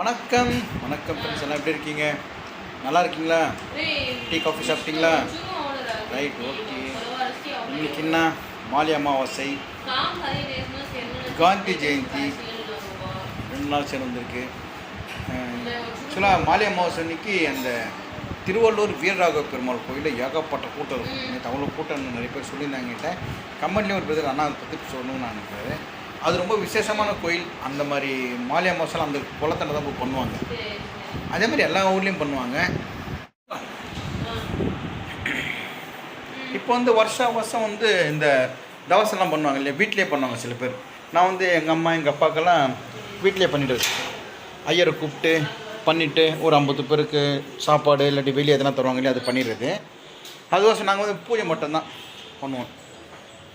வணக்கம். வணக்கம் ஃப்ரெண்ட்ஸ் எல்லாம் எப்படி இருக்கீங்க? நல்லா இருக்கீங்களா? டீ காஃபி சாப்பிட்டீங்களா? ரைட் ஓகே இன்னைக்கு என்ன? மாலி அமாவாசை. காந்தி ஜெயந்தி. ரெண்டு நாள் சேர்ந்து வந்திருக்கு. ஆக்சுவலாக மாலி அமாவாசை அன்னைக்கு அந்த திருவள்ளூர் வீரராக பெருமாள் கோயிலில் ஏகப்பட்ட கூட்டம் இருக்கும். நேற்று அவ்வளோ கூட்டம் நிறைய பேர் சொல்லியிருந்தாங்க கிட்ட கமெண்ட்லேயும் ஒரு பேர் அண்ணா பற்றி சொல்லணும்னு நான் நினைக்கிறேன். அது ரொம்ப விசேஷமான கோயில். அந்த மாதிரி மாலியா அமாவாசைலாம் அந்த குளத்தில் தான் போய் பண்ணுவாங்க. அதே மாதிரி எல்லா ஊர்லேயும் பண்ணுவாங்க. இப்போ வந்து வருஷா வருஷம் வந்து இந்த தவசெல்லாம் பண்ணுவாங்க இல்லையா? வீட்டிலே பண்ணுவாங்க சில பேர். நான் வந்து எங்கள் அம்மா எங்கள் அப்பாக்கெல்லாம் வீட்டிலே பண்ணிட்டு இருக்கேன் ஐயரை கூப்பிட்டு பண்ணிவிட்டு ஒரு ஐம்பது பேருக்கு சாப்பாடு இல்லாட்டி வெளியே எதனா தருவாங்க இல்லையா? அது பண்ணிடுறது. அது வருஷம் நாங்கள் வந்து பூஜை மட்டும்தான் பண்ணுவோம்.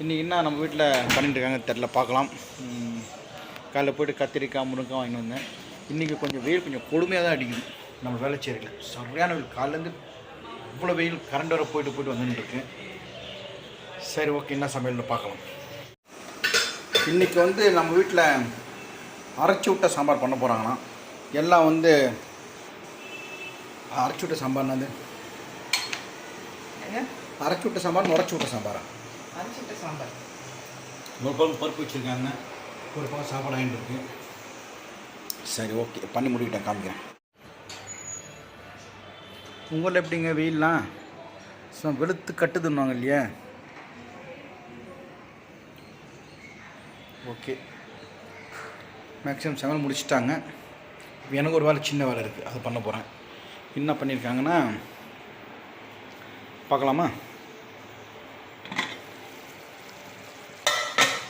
இன்றைக்கி என்ன நம்ம வீட்டில் பண்ணிட்டு இருக்காங்க தெரில பார்க்கலாம். ம், காலைல போயிட்டு கத்திரிக்காய் முருங்காய் வாங்கிட்டு வந்தேன். இன்றைக்கி கொஞ்சம் வெயில் கொஞ்சம் கொடுமையாக தான் அடிக்குது. நம்ம வேலைச்சேரியில் சரியான வெயில். காலையிலேருந்து இவ்வளோ வெயில் கரண்ட் வர போயிட்டு போயிட்டு வந்துட்டு இருக்கு. சரி ஓகே என்ன சமையல்னு பார்க்கலாம். இன்றைக்கி வந்து நம்ம வீட்டில் அரைச்சி விட்ட சாம்பார் பண்ண போகிறாங்கன்னா எல்லாம் வந்து அரைச்சி விட்ட சாம்பார்னது அரைச்சி விட்ட சாம்பார் நுரைச்சி விட்ட சாம்பாரா? அரைச்சிட்ட சாம்பார். ஒரு பக்கம் பருப்பு வச்சுருக்காங்க. ஒரு பக்கம் சாப்பாடு வாங்கிட்டு இருக்கு. சரி ஓகே. பண்ணி முடிக்கிட்டேன் காமிக்கிறேன். உங்களில் எப்படிங்க வெயில்லாம்? ஸோ வெளுத்து கட்டுதுன்னுவாங்க இல்லையா? ஓகே. மேக்ஸிமம் சமையல் முடிச்சிட்டாங்க. இப்ப எனக்கு ஒரு வேலை சின்ன வேலை இருக்குது அதை பண்ண போகிறேன் என்ன பண்ணியிருக்காங்கன்னா பார்க்கலாமா?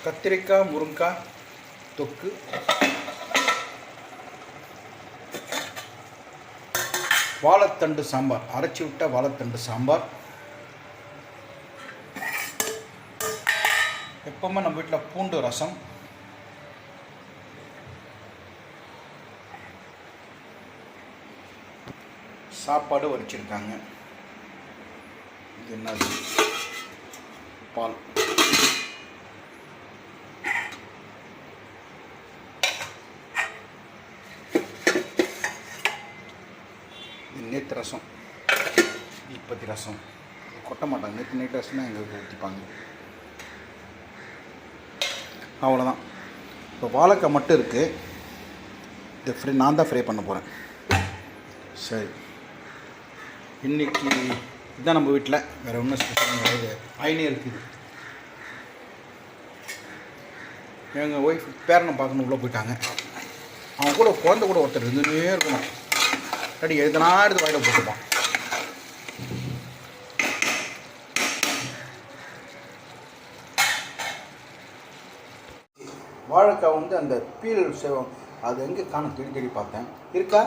கத்திரிக்காய் முருங்காய் தொக்கு. வாழைத்தண்டு சாம்பார். அரைச்சி விட்ட வாழைத்தண்டு சாம்பார். எப்பவுமே நம்ம வீட்டில் பூண்டு ரசம். சாப்பாடு வடிச்சிருக்காங்க. இது என்னது? பால். நேற்று ரசம். இப்பத்தி ரசம். கொட்ட மாட்டாங்க நேற்று நைட் ரசம் தான் எங்களுக்கு ஊற்றிப்பாங்க அவ்வளோதான் இப்போ வாழைக்காய் மட்டும் இருக்குது இது ஃப்ரை நான் தான் ஃப்ரை பண்ண போகிறேன் சரி. இன்றைக்கி இதுதான் நம்ம வீட்டில் வேறு ஒன்றும் ஸ்பெஷல் கிடையாது. ஐனே இருக்குது. எங்கள் ஒய்ஃப் பேரனை பார்க்கணும் உள்ளே போயிட்டாங்க. அவன் கூட குழந்தை கூட ஒருத்தர் இருந்துகிட்டே இருக்கணும். இல்லாட்டி எதுனா எடுத்து வாயில போட்டுப்பான். வாழைக்காய் வந்து அந்த பீல் செய்வோம் அது எங்கே காணும்? தேடி தேடி பார்த்தேன். இருக்கா?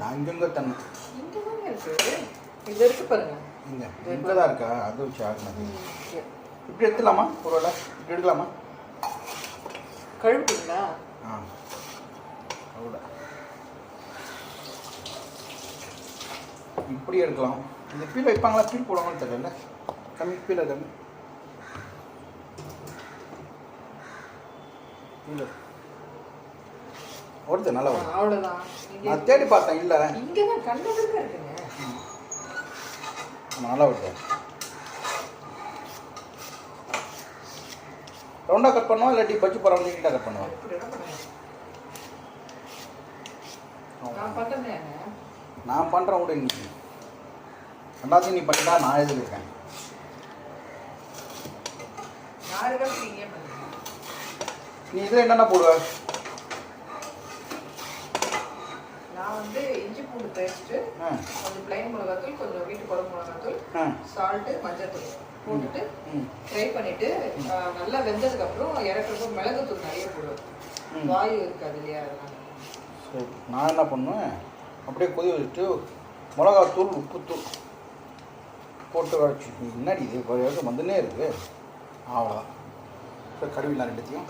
நான் இங்கங்க தண்ணி இங்க தாங்க இருக்கு. இது இருக்கு பாருங்க. இங்கே இங்கே தான் இருக்கா? அது வச்சு ஆகுனது இப்படி எடுத்துலாமா ஒரு வேளை. இப்படி எடுக்கலாமா? கழுவிட்டீங்களா? ஆ அவ்வளோ இப்படி எடுக்கலாம் இந்த பீல் வைப்பாங்களா? பீல் போடுவாங்கன்னு தெரியல. கம்மி பீல் அது பீல் வருது நல்லா வருது அவ்வளவுதான். நீங்க நான் தேடி பார்த்தேன் இல்லை. இங்க தான் கண்டதுக்கே இருக்குங்க. நல்லா வருது ரவுண்டாக கட் பண்ணுவா இல்லாட்டி பஜ்ஜி போகிறவங்க நீட்டாக கட் பண்ணுவா? இப்படி தான் பண்ணுங்க. நான் பண்ணுறேன் கூட இன்னைக்கு ரெண்டாவது நீ பண்ணிட்டா நான் எழுதிருக்கேன். நீ இதில் என்னென்ன போடுவ? நான் வந்து இஞ்சி பூண்டு பேஸ்ட்டு கொஞ்சம் பிளைன் மிளகாத்தூள் கொஞ்சம் வீட்டு குழம்பு மிளகாத்தூள் சால்ட்டு மஞ்சள்தூள் போட்டுட்டு ஃப்ரை பண்ணிட்டு நல்லா வெந்ததுக்கு அப்புறம் இறக்குறப்போ மிளகுத்தூள் நிறைய போடுவேன். ம். வாயு இருக்காது இல்லையா சரி நான் என்ன பண்ணுவேன்? அப்படியே கொதி வச்சுட்டு மிளகாத்தூள் உப்புத்தூள் போட்டு வச்சு முன்னாடி இது வரைக்கும் வந்துன்னே இருக்கு. அவ்வளோதான் இப்போ கருவிலாம் ரெண்டுத்தையும்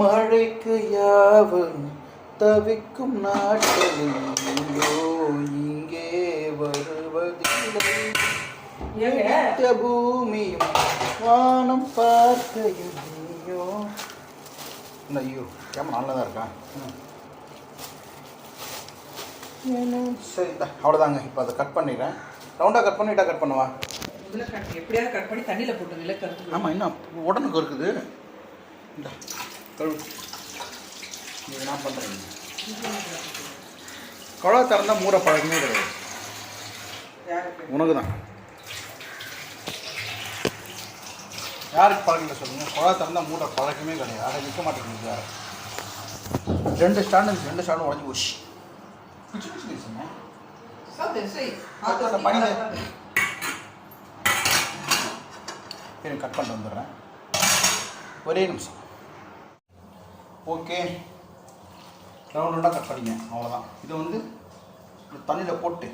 மழைக்கு யாவும் தவிக்கும் நாட்களில் இங்கோ இங்கே வருவதில்லை. பூமியும் வானம் பார்க்கையும் நீயோ இந்த ஐயோ கேமரா நல்லா தான் இருக்கா? ம். ஏனும் சரி அவ்வளோதாங்க இப்போ அதை கட் பண்ணிடுறேன். ரவுண்டாக கட் பண்ணிட்டா கட் பண்ணுவா? இதுல கட் எப்படியாவது கட் பண்ணி தண்ணியில போட்டு நில கருத்து ஆமாம் இன்னும் உடனுக்கு இருக்குது இந்த கழுவு இது நான் பண்ணுறேன் குழா திறந்தால் மூட பழக்கமே கிடையாது. யாருக்கு? உனக்கு தான் யாருக்கு பழக்கல சொல்லுங்க? குழா திறந்தால் மூட பழக்கமே கிடையாது. அதை நிற்க மாட்டேங்குது யார் ரெண்டு ஸ்டாண்டு ரெண்டு ஸ்டாண்டும் உடஞ்சி போச்சு. பிச்சு சரி. கட் பண்ணிட்டு வந்துடுறேன். ஒரே நிமிஷம். ஓகே ரவுண்ட் ரவுண்டாக கட் பண்ணிங்க. அவ்வளோதான் இது வந்து தண்ணியில் போட்டு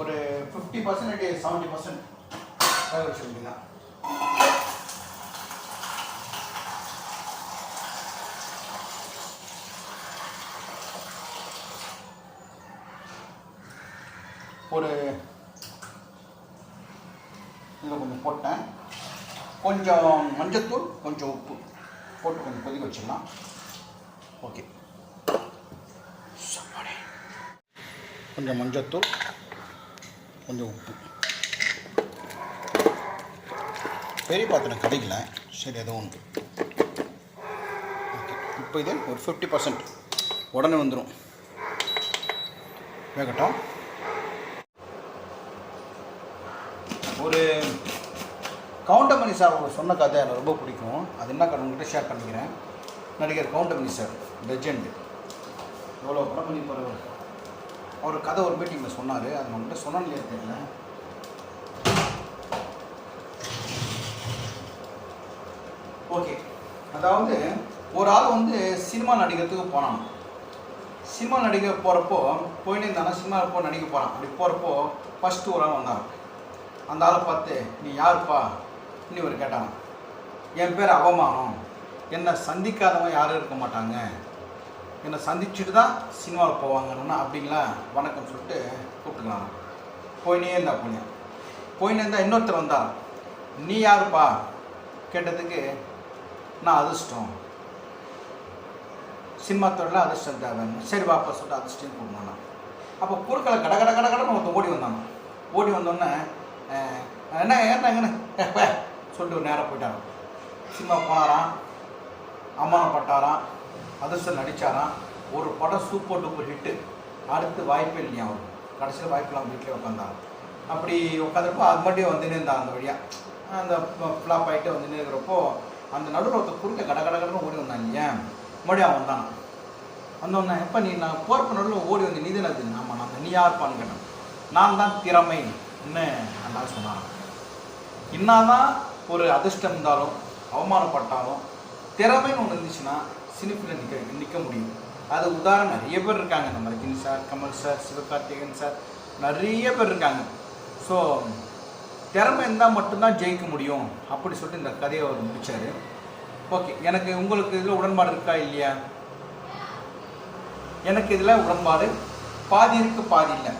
ஒரு ஃபிஃப்டி பர்சன்ட் செவன்ட்டி பர்சன்ட் வேக வச்சு ஒரு இதில் கொஞ்சம் போட்டேன். கொஞ்சம் மஞ்சத்தூள் கொஞ்சம் உப்பு போட்டு கொஞ்சம் கொதிக்க வச்சிடலாம். ஓகே. சாப்பாடு கொஞ்சம் மஞ்சத்தூள் கொஞ்சம் உப்பு. பெரிய பாத்திரம் கிடைக்கல. சரி அதுவும் உண்டு. ஓகே. இப்போ இது ஒரு ஃபிஃப்டி பர்சன்ட் உடனே வந்துடும் வேகட்டும். ஒரு கவுண்டமணி சார் ஒரு சொன்ன கதை எனக்கு ரொம்ப பிடிக்கும். அது என்ன கதை உங்கள்கிட்ட ஷேர் பண்ணிக்கிறேன். நடிகர் கவுண்டமணி சார் லெஜெண்டு எவ்வளோ படம் பண்ணி போகிறவர் அவர் கதை ஒரு மீட்டிங்கில் சொன்னார். அது உங்கள்கிட்ட சொன்னான்னு தெரியல. ஓகே அதாவது ஒரு ஆள் வந்து சினிமா நடிக்கிறதுக்கு போனான். சினிமா நடிக்க போகிறப்போ போயின்னு இருந்தானா சினிமா போ நடிக்க போகிறான் அப்படி போகிறப்போ ஃபஸ்ட்டு ஒரு ஆள் வந்தான் அந்த ஆளை பார்த்து நீ யாருப்பா? நீ ஒரு கேட்டான். என் பேர் அவமானம். என்னை சந்திக்காதவன் யாரும் இருக்க மாட்டாங்க. என்னை சந்திச்சுட்டு தான் சினிமாவில் போவாங்கன்னா அப்படிங்களா வணக்கம் சொல்லிட்டு கூப்பிட்டுக்கலாம். போயினே இருந்தா புண்ணியம் போயினே இருந்தால் இன்னொருத்தர் வந்தா நீ யாருப்பா? கேட்டதுக்கு நான் அதிர்ஷ்டம். சினிமா தொழில் அதிர்ஷ்டம் தேவைன்னு சரி வாப்பா சொல்லிட்டு அதிர்ஷ்டம் கூப்பிடணும் அப்போ குறுக்களை கட கட கட கடன்னு ஒருத்தன் ஓடி வந்தாங்க ஓடி வந்தோடனே என்ன என்ன சொல்லிட்டு ஒரு நேரம் போயிட்டாங்க சினிமா போனாராம். அம்மானப்பட்டாராம் அதிர்ஷ்டம் நடித்தாராம் ஒரு படம் சூப்பர் டூப்பர் ஹிட்டு அடுத்து வாய்ப்பே இல்லையா அவர் கடைசியில் வாய்ப்பெல்லாம் வீட்டிலே உட்காந்தாங்க அப்படி உட்காந்துருப்போ அது மட்டும் வந்துன்னு இருந்தான் அந்த வழியாக அந்த ஃப்ளாப் ஆகிட்டு வந்துன்னு இருக்கிறப்போ அந்த நடுவில் ஒருத்தர் குறுக்க கட கடகடன்னு ஓடி வந்தாங்க. ஏன்? மறுபடியும் அவன் வந்தான். வந்தோடனே எப்போ நீ நான் போகிறப்ப நடுவில் ஓடி வந்து நீ தானே அது? ஆமாம் நான் நீ யார் கேட்டேன். நான் தான் திறமை. என்ன? வேண்டாம்னு சொன்னாங்க. சொன்னான் என்னதான் ஒரு அதிர்ஷ்டம் இருந்தாலும் அவமானப்பட்டாலும் திறமைன்னு ஒன்று இருந்துச்சுன்னா சினிப்பில் நிற்க நிற்க முடியும். அது உதாரணம் நிறைய பேர் இருக்காங்க. நம்ம Rajini sir Kamal sir Sivakarthikeyan sir நிறைய பேர் இருக்காங்க. ஸோ திறமை இருந்தால் மட்டும்தான் ஜெயிக்க முடியும் அப்படி சொல்லிட்டு இந்த கதையை அவர் முடித்தார் ஓகே எனக்கு உங்களுக்கு இதில் உடன்பாடு இருக்கா இல்லையா? எனக்கு இதில் உடன்பாடு பாதி இருக்கு பாதி இல்லை.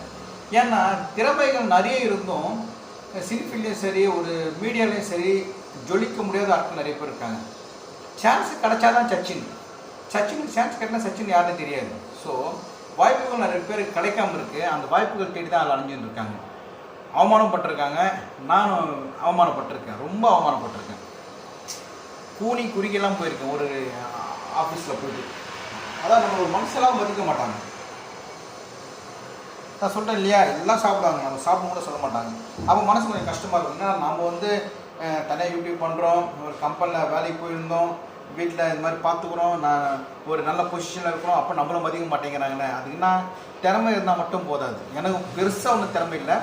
ஏன்னா திறமைகள் நிறைய இருந்தும் சினிஃபீல்ட்லேயும் சரி ஒரு மீடியாலையும் சரி ஜொலிக்க முடியாத ஆட்கள் நிறைய பேர் இருக்காங்க. சான்ஸ் கிடைச்சாதான் சச்சின். சச்சினுக்கு சான்ஸ் கிடைக்கல சச்சின் யாருன்னு தெரியாது. ஸோ வாய்ப்புகள் நிறைய பேருக்கு கிடைக்காம இருக்கு. அந்த வாய்ப்புகள் தேடி தான் அதில் அலைஞ்சுட்டு இருக்காங்க. அவமானப்பட்டிருக்காங்க. நானும் அவமானப்பட்டிருக்கேன். ரொம்ப அவமானப்பட்டிருக்கேன். கூனி குறுக்கெல்லாம் போயிருக்கேன். ஒரு ஆஃபீஸில் போயிட்டு. அதான் நம்ம ஒரு மனசெல்லாம் மதிக்க மாட்டாங்க. நான் சொல்கிறேன் இல்லையா? எல்லாம் சாப்பிடுவாங்க நம்ம சாப்பிடும் கூட சொல்ல மாட்டாங்க. அப்போ மனசு கொஞ்சம் கஷ்டமாக இருக்கும். ஏன்னா நம்ம வந்து தனியாக யூடியூப் பண்ணுறோம் ஒரு கம்பெனியில் வேலைக்கு போயிருந்தோம். வீட்டில் இது மாதிரி பார்த்துக்குறோம் நான் ஒரு நல்ல பொசிஷனில் இருக்கிறோம். அப்போ நம்மளும் மதிக்க மாட்டேங்கிறாங்களே. அதுக்குன்னா திறமை இருந்தால் மட்டும் போதாது. எனக்கு பெருசாக ஒன்றும் திறமை இல்லை.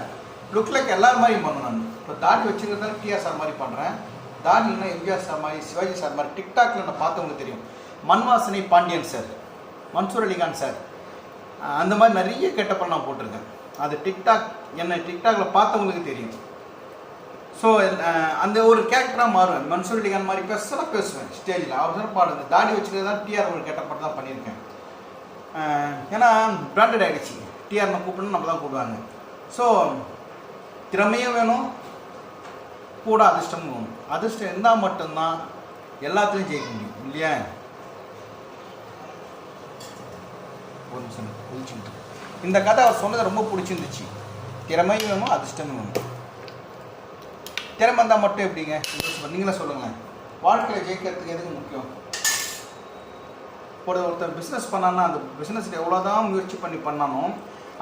லுக் லைக் எல்லாரும் மாதிரியும் பண்ணணும் நான். இப்போ தாடி வச்சுருந்தாலும் டிஆர் சார் மாதிரி பண்ணுறேன் தாடி இல்லைன்னா எம்ஜிஆர் சார் மாதிரி சிவாஜி சார் மாதிரி டிக்டாக்ல நான் பார்த்தவங்களுக்கு தெரியும். மண்வாசனை பாண்டியன் சார் மன்சூர் அலிகான் சார் அந்த மாதிரி நிறைய கெட்டப்பல் நான் போட்டிருக்கேன். அது டிக்டாக் என்ன டிக்டாக்ல பார்த்தவங்களுக்கு தெரியும். ஸோ அந்த ஒரு கேரக்டராக மாறுவேன். மன்சூர் அலிகான் மாதிரி பெருசாக பேசுவேன். ஸ்டேஜில் அவசர பாடுது தாடி வச்சுட்டு தான் டிஆர் ஒரு கெட்டப்பட்டு தான் பண்ணியிருக்கேன். ஏன்னா பிராண்டட் ஆகிடுச்சு டிஆர் கூப்பிடணும் நம்ம தான் கூப்பிடுவாங்க. ஸோ திறமையும் வேணும். கூட அதிர்ஷ்டம் வேணும். அதிர்ஷ்டம் இருந்தால் மட்டும்தான் எல்லாத்துலேயும் ஜெயிக்க முடியும். இல்லையா? ஒரு நிமிஷம் இந்த கதை அவர் சொன்னது ரொம்ப பிடிச்சிருந்துச்சு. திறமையும் வேணும் அதிர்ஷ்டமும் வேணும். திறமை இருந்தால் மட்டும் எப்படிங்க? நீங்களே சொல்லுங்களேன். வாழ்க்கையில் ஜெயிக்கிறதுக்கு எதுக்கு முக்கியம்? ஒரு ஒருத்தர் பிஸ்னஸ் பண்ணான்னா அந்த பிஸ்னஸில் எவ்வளோதான் முயற்சி பண்ணி பண்ணாலும்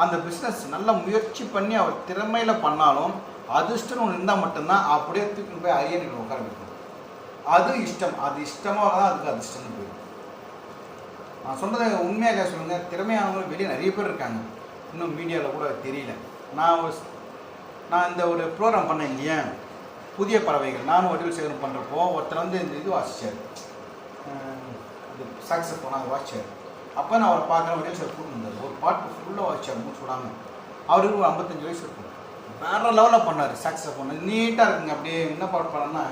அந்த பிஸ்னஸ் நல்ல முயற்சி பண்ணி அவர் திறமையில் பண்ணாலும் அதிர்ஷ்டம் ஒன்று இருந்தால் மட்டும்தான் அப்படியே தூக்கி போய் அரியணைகள் உட்கார வைக்கணும். அது இஷ்டம். அது இஷ்டமாக தான் அதுக்கு அதிர்ஷ்டம்னு போயிடும் நான் சொன்னதை உண்மையாக சொல்லுங்க. திறமையானவங்க வெளியே நிறைய பேர் இருக்காங்க. இன்னும் மீடியாவில் கூட தெரியல. நான் நான் இந்த ஒரு ப்ரோக்ராம் பண்ணேன் இல்லையா? புதிய பறவைகள். நானும் வடிவில் சேகரம் பண்ணுறப்போ ஒருத்தர் வந்து இந்த இது வாசிச்சார். சாக்ஸஸ் போனால் அது வாசித்தார் அப்போ நான் அவரை பார்க்குறேன். வடிவில் சார் கூட்டிருந்தார் ஒரு பாட்டு ஃபுல்லாக வாசிச்சார். மூச்சு விடாமல் அவருக்கு ஒரு ஐம்பத்தஞ்சு வயசு இருக்கும். வேறு லெவலில் பண்ணார் சாக்ஸஸ் போனார் நீட்டாக இருக்குங்க. அப்படியே என்ன பாட்டு பண்ணனா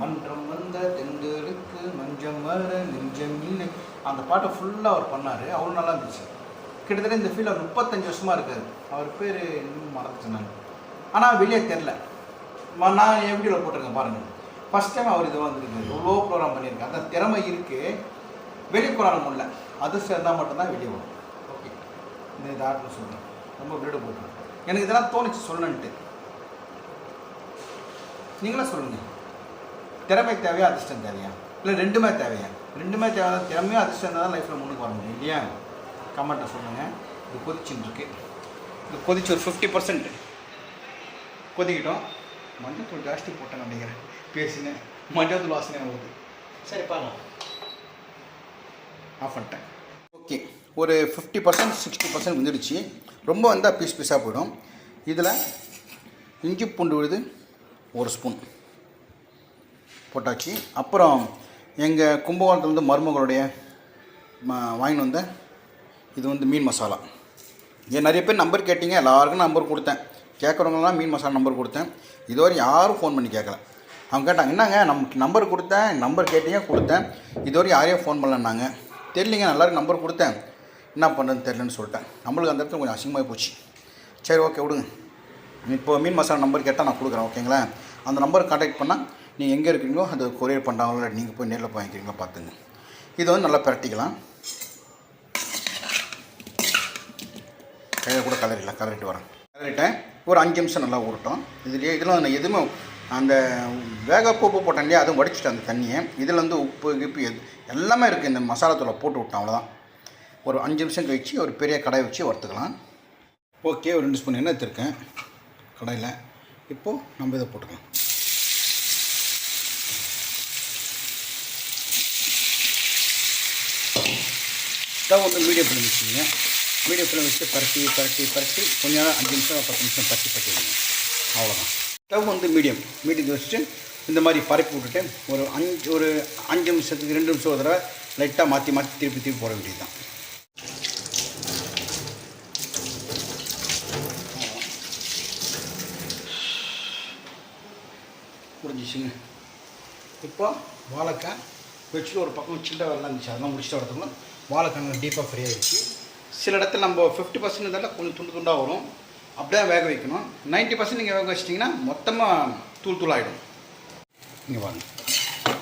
மன்றம் வந்த தெண்டெடுக்கு மஞ்சம் வர நெஞ்சம் இல்லை. அந்த பாட்டை ஃபுல்லாக அவர் பண்ணார். அவ்வளோ நல்லா இருந்துச்சு. கிட்டத்தட்ட இந்த ஃபீல் அவர் முப்பத்தஞ்சு வருஷமாக இருக்கார். அவர் பேர் இன்னும் மறந்துட்டேன் நான். ஆனால் வெளியே தெரில நான் என் வீடியோவில் போட்டிருக்கேன் பாருங்கள் ஃபஸ்ட் டைம் அவர் இது வந்துருக்கு எவ்வளோ ப்ரோக்ராம் பண்ணியிருக்கேன் அந்த திறமை இருக்குது வெளியே போகிறாங்க முடியல அது சேர்ந்தால் மட்டும்தான் வெளியே வரும். ஓகே இந்த இது ஆட்னு சொல்கிறேன் ரொம்ப வீடு போட்டு எனக்கு இதெல்லாம் தோணுச்சு சொல்லணுன்ட்டு நீங்களே சொல்லுங்கள் திறமை தேவையா அதிர்ஷ்டம் தேவையா? இல்லை ரெண்டுமே தேவையா? ரெண்டுமே தேவை திறமையும் அதிர்ஷ்டம் இருந்தால் தான் லைஃப்பில் முன்னுக்கு வர முடியும் இல்லையா? கமெண்ட்டை சொல்லுங்கள் இது கொதிச்சுன்னு இருக்கு. இது கொதிச்சு ஒரு ஃபிஃப்டி பர்சன்ட் கொதிக்கிட்டோம். மஞ்சத்தூள் ஜாஸ்தி போட்டேன் நினைக்கிறேன். பேசினேன். மஞ்சத்தூள் வாசனை வருது. சரி பார்க்கலாம் ஆஃப் பண்ணிட்டேன். ஓகே ஒரு ஃபிஃப்டி பர்சன்ட் சிக்ஸ்டி பர்சன்ட் வந்துடுச்சு. ரொம்ப வந்தால் பீஸ் பீஸாக போயிடும். இதில் இஞ்சி பூண்டு விழுது ஒரு ஸ்பூன் போட்டாச்சு. அப்புறம் எங்கள் கும்பகோணத்துலேருந்து மருமகளுடைய வாங்கிட்டு வந்த இது வந்து மீன் மசாலா. ஏன் நிறைய பேர் நம்பர் கேட்டீங்க எல்லாருக்கும் நம்பர் கொடுத்தேன். கேட்குறவங்களாம் மீன் மசாலா நம்பர் கொடுத்தேன். இதுவரை யாரும் ஃபோன் பண்ணி கேட்கல. அவங்க கேட்டாங்க என்னங்க நம் நம்பர் கொடுத்தேன் நம்பர் கேட்டீங்க கொடுத்தேன். இதுவரை யாரையும் ஃபோன் பண்ணலன்னாங்க. தெரியலிங்க நான் எல்லாருக்கும் நம்பர் கொடுத்தேன். என்ன பண்ணுறதுன்னு தெரியலன்னு சொல்லிட்டேன். நம்மளுக்கு அந்த இடத்துல கொஞ்சம் அசிங்கமாக போச்சு. சரி ஓகே விடுங்க. இப்போ மீன் மசாலா நம்பர் கேட்டால் நான் கொடுக்குறேன் ஓகேங்களா அந்த நம்பர் காண்டாக்ட் பண்ணால் நீங்கள் எங்கே இருக்கீங்களோ அதை கொரியர் பண்ணுறாங்களோ நீங்கள் போய் நேரில் போய் வாங்கிக்கிறீங்களோ பார்த்துங்க இதை வந்து நல்லா பிரட்டிக்கலாம். கையில் கூட கலரிடலாம் கலரிட்டு வரேன். கலரிட்டேன் ஒரு அஞ்சு நிமிஷம் நல்லா ஊறட்டும். இதுலேயே இதெல்லாம் நான் எதுவுமே அந்த வேக உப்பு போட்டேன் இல்லையா அதுவும் வடிச்சிட்டேன் அந்த தண்ணியை. இதில் வந்து உப்பு கிப்பு எது எல்லாமே இருக்குது இந்த மசாலா தூளை போட்டு விட்டேன் அவ்வளோதான் ஒரு அஞ்சு நிமிஷம் கழிச்சு ஒரு பெரிய கடாய் வச்சு வறுத்துக்கலாம். ஓகே ஒரு ரெண்டு ஸ்பூன் எண்ணெய் எடுத்திருக்கேன். கடையில். இப்போது நம்ம இதை போட்டுக்கலாம். ஸ்டவ் வந்து மீடியம் பண்ணி வச்சுக்கோங்க. மீடியம் பண்ணி வச்சு பரட்டி பரட்டி பரட்டி கொஞ்ச நேரம் அஞ்சு நிமிஷம் பத்து நிமிஷம் பரட்டி பரட்டி அவ்வளோதான் ஸ்டவ் வந்து மீடியம் மீடியம் வச்சுட்டு இந்த மாதிரி பரப்பி விட்டுட்டு ஒரு அஞ்சு ஒரு அஞ்சு நிமிஷத்துக்கு ரெண்டு நிமிஷம் ஒரு தடவை லைட்டாக மாற்றி மாற்றி திருப்பி திருப்பி போட வேண்டியது தான் முடிஞ்சிச்சுங்க இப்போ வாழைக்காய் வச்சுட்டு ஒரு பக்கம் சில்லறை வெள்ளம் இருந்துச்சு. அதெல்லாம் முடிச்சுட்டு வரதுக்குள்ள வாழைக்கிழங்கு டீப்பாக ஃப்ரை ஆகிடுச்சு சில இடத்துல நம்ம ஃபிஃப்டி பர்சன்ட் இருந்தாலும் கொஞ்சம் துண்டு துண்டாக வரும். அப்படியே வேக வைக்கணும். 90% பர்சன்ட் நீங்கள் வேக வச்சிட்டிங்கன்னா மொத்தமாக தூள் தூள் ஆகிடும் இங்கே வாங்க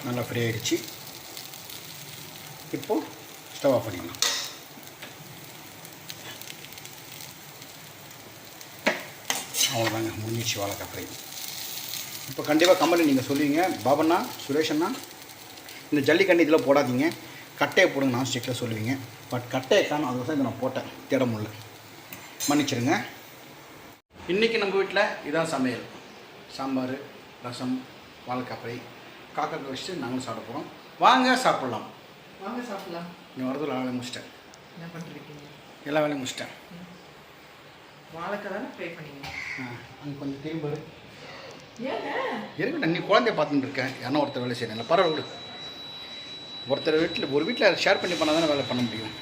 நல்லா ஃப்ரீ ஆகிடுச்சு இப்போது ஸ்டவ் ஆஃப் பண்ணிக்கலாம் அவ்வளோதாங்க முடிஞ்சிச்சு வாழைக்காய் ஃப்ரை. இப்போ கண்டிப்பாக கம்பெனி நீங்கள் சொல்லுவீங்க பாபண்ணா சுரேஷண்ணா இந்த ஜல்லிக்கண்ணி இதில் போடாதீங்க. கட்டையை போடுங்க நான் ஸ்டிக்கில் சொல்லுவீங்க. பட் கட்டையை காணும் அதுக்கோசரம் இதை நான் போட்டேன். தேட முடியல. மன்னிச்சிருங்க. இன்றைக்கி நம்ம வீட்டில் இதான் சமையல். சாம்பார் ரசம் வாழைக்காய் ஃப்ரை. காக்கா வச்சுட்டு நாங்களும் சாப்பிட போகிறோம் வாங்க சாப்பிட்லாம். வாங்க சாப்பிடலாம். நீ வரது எல்லா வேலையும் முடிச்சிட்டேன். என்ன எல்லா வேலையும் முடிச்சிட்டேன். வாழைக்காய் தானே ப்ரே பண்ணீங்க? அங்கே கொஞ்சம் திரும்ப இருக்கட்டும் நீ குழந்தைய பார்த்துட்டு இருக்கேன் யாரா ஒருத்தர் வேலை செய்யணும் பரவாயில்ல ஒருத்தர் வீட்டில் ஒரு வீட்டில் ஷேர் பண்ணி பண்ணால் தானே வேலை பண்ண முடியும்?